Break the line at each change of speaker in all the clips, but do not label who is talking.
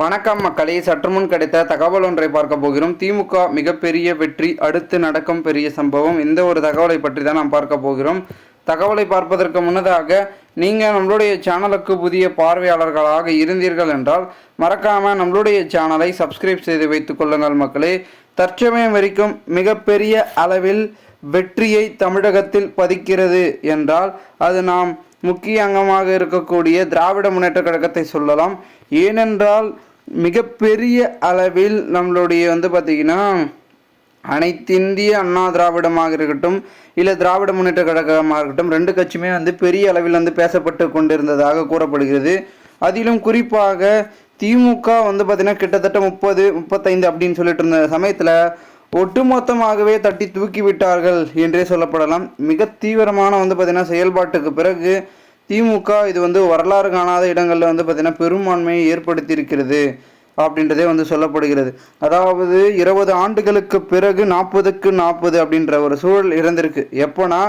வணக்கம் மக்களே. சற்று முன் கிடைத்த தகவல் ஒன்றை பார்க்க போகிறோம். திமுக மிகப்பெரிய வெற்றி அடுத்து நடக்கும் பெரிய சம்பவம். இந்த ஒரு தகவலை பற்றி தான் நாம் பார்க்க போகிறோம். தகவலை பார்ப்பதற்கு முன்னதாக நீங்கள் நம்மளுடைய சேனலுக்கு புதிய பார்வையாளர்களாக இருந்தீர்கள் என்றால் மறக்காமல் நம்மளுடைய சேனலை சப்ஸ்கிரைப் செய்து வைத்துக் கொள்ளுங்கள் மக்களே. தற்சமயம் வரைக்கும் மிகப்பெரிய அளவில் வெற்றியை தமிழகத்தில் பதிக்கிறது என்றால் அது நாம் முக்கிய அங்கமாக இருக்கக்கூடிய திராவிட முன்னேற்ற கழகத்தை சொல்லலாம். ஏனென்றால் மிகப்பெரிய அளவில் நம்மளுடைய வந்து பார்த்திங்கன்னா அனைத்திந்திய அண்ணா திராவிடமாக இருக்கட்டும் இல்லை திராவிட முன்னேற்ற கழகமாக இருக்கட்டும் ரெண்டு கட்சியுமே வந்து பெரிய அளவில் வந்து பேசப்பட்டு கொண்டிருந்ததாக கூறப்படுகிறது. அதிலும் குறிப்பாக திமுக வந்து பார்த்திங்கன்னா கிட்டத்தட்ட முப்பது முப்பத்தைந்து அப்படின்னு சொல்லிட்டு இருந்த சமயத்தில் ஒட்டுமொத்தமாகவே தட்டி தூக்கி விட்டார்கள் என்றே சொல்லப்படலாம். மிக தீவிரமான வந்து பார்த்திங்கன்னா செயல்பாட்டுக்கு பிறகு திமுக இது வந்து வரலாறு காணாத இடங்களில் வந்து பார்த்திங்கன்னா பெரும்பான்மையை ஏற்படுத்தியிருக்கிறது அப்படின்றதே வந்து சொல்லப்படுகிறது. அதாவது இருபது ஆண்டுகளுக்கு பிறகு நாற்பதுக்கு நாற்பது அப்படின்ற ஒரு சூழல் இருந்திருக்கு எப்போனா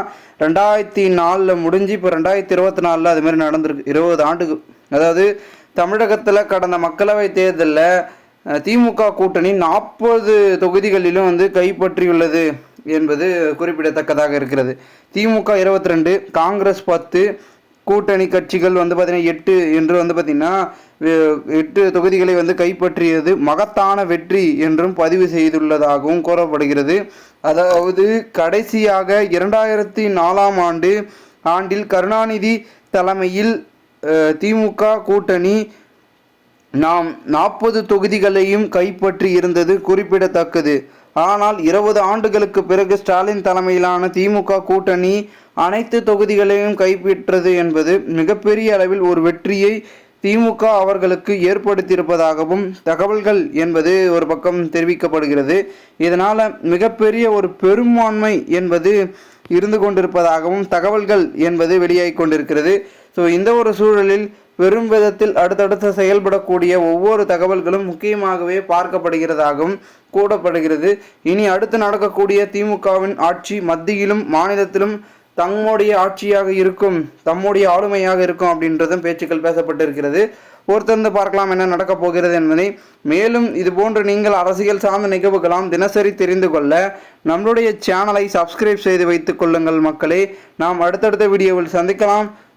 ரெண்டாயிரத்தி நாலில் முடிஞ்சு இப்போ ரெண்டாயிரத்தி இருபத்தி நாலில் அதுமாரி நடந்திருக்கு. இருபது ஆண்டுக்கு அதாவது தமிழகத்தில் கடந்த மக்களவை தேர்தலில் திமுக கூட்டணி நாற்பது தொகுதிகளிலும் வந்து கைப்பற்றியுள்ளது என்பது குறிப்பிடத்தக்கதாக இருக்கிறது. திமுக இருபத்தி ரெண்டு காங்கிரஸ் பத்து கூட்டணி கட்சிகள் வந்து பார்த்தீங்கன்னா எட்டு என்று வந்து பார்த்திங்கன்னா எட்டு தொகுதிகளை வந்து கைப்பற்றியது மகத்தான வெற்றி என்றும் பதிவு செய்துள்ளதாகவும் கூறப்படுகிறது. அதாவது கடைசியாக இரண்டாயிரத்தி நாலாம் ஆண்டு ஆண்டில் கருணாநிதி தலைமையில் அஹ், திமுக கூட்டணி நாம் நாற்பது தொகுதிகளையும் கைப்பற்றி இருந்தது குறிப்பிடத்தக்கது. ஆனால் இருபது ஆண்டுகளுக்கு பிறகு ஸ்டாலின் தலைமையிலான திமுக கூட்டணி அனைத்து தொகுதிகளையும் கைப்பற்றது என்பது மிகப்பெரிய அளவில் ஒரு வெற்றியை திமுக அவர்களுக்கு ஏற்படுத்தியிருப்பதாகவும் தகவல்கள் என்பது ஒரு பக்கம் தெரிவிக்கப்படுகிறது. இதனால் மிகப்பெரிய ஒரு பெரும்பான்மை என்பது இருந்து கொண்டிருப்பதாகவும் தகவல்கள் என்பது வெளியாகி கொண்டிருக்கிறது. ஸோ இந்த ஒரு சூழலில் பெரும் விதத்தில் அடுத்தடுத்து செயல்படக்கூடிய ஒவ்வொரு தகவல்களும் முக்கியமாகவே பார்க்கப்படுகிறதாகவும் கூறப்படுகிறது. இனி அடுத்து நடக்கக்கூடிய திமுகவின் ஆட்சி மத்தியிலும் மாநிலத்திலும் தம்முடைய ஆட்சியாக இருக்கும் தம்முடைய ஆளுமையாக இருக்கும் அப்படின்றதும் பேச்சுக்கள் பேசப்பட்டிருக்கிறது. பொறுத்திருந்து பார்க்கலாம் என்ன நடக்கப் போகிறது என்பதை. மேலும் இது போன்று நீங்கள் அரசியல் சார்ந்த நிகழ்வுகளாம் தினசரி தெரிந்து கொள்ள நம்மளுடைய சேனலை சப்ஸ்கிரைப் செய்து வைத்துக் கொள்ளுங்கள் மக்களே. நாம் அடுத்தடுத்த வீடியோவில் சந்திக்கலாம்.